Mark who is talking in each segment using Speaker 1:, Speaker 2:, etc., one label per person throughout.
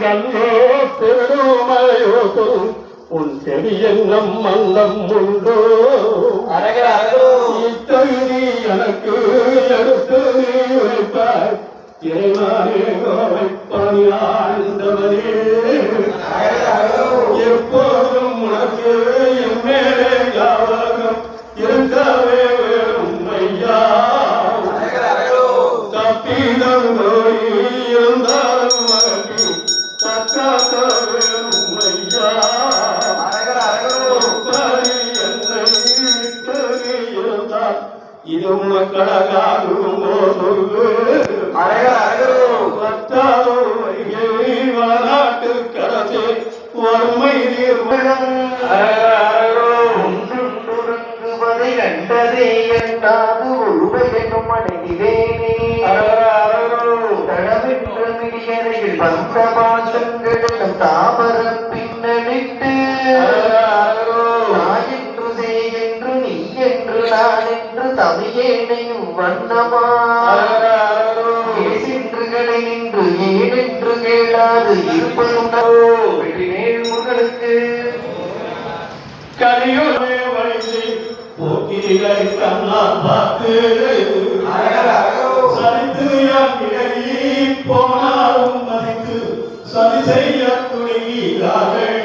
Speaker 1: கல்லோ பெருமையோ உன் செடியென்னம் மன்னம் உண்டோ? இத்தகுதி எனக்கு எடுத்து நீ வைப்பாய். இறைவனே ஆண்டவனே எப்போதும் உனக்கு என் மேலே ஞாபகம் இருக்கவே வேணும் ஐயா. தப்பிதம் நோய் இருந்தாலும் சொல்லு.
Speaker 2: அரகர அரகரோ
Speaker 1: பத்தாவும் வைகை வளநாட்டு கரசே வறுமை
Speaker 3: ஒன்றுவதை கண்டதே என்னாது ஒருவை என்னும் மனைவிவேனே தடவின்ற மிடியறையில் வந்த தாமர தமிழேனையும் வண்ணமா? ஏசென்றுகளை நின்று ஏனென்று கேளாது இருப்பதும் வெற்றி
Speaker 1: கலியுமே வழிந்து பார்த்து சரித்து இடையே போனாலும் மதித்து சரி செய்ய துணிகிறார்கள்.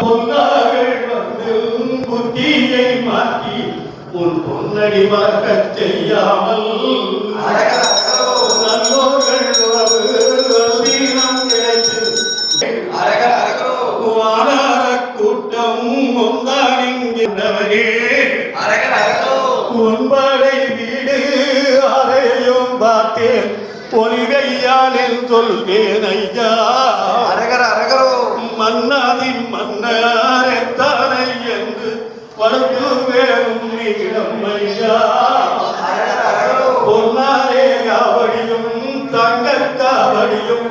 Speaker 1: பொன்னார்கள் வந்து புத்தியை உன் பொன்னடி மறக்கச் செய்யாமல் நல்லோர்கள் உறவு கிடைத்து கூட்டம்
Speaker 2: அரகரோ
Speaker 1: உன்படை வீடு அறையும் பார்த்தேன். பொலிவையானில் சொல்வேன் ஐயா.
Speaker 2: அரகர
Speaker 1: மன்னாதின் மன்னரைத்தானை என்று வளர்த்து வேறும் பொன்னாரே காவடியும் காவடியும்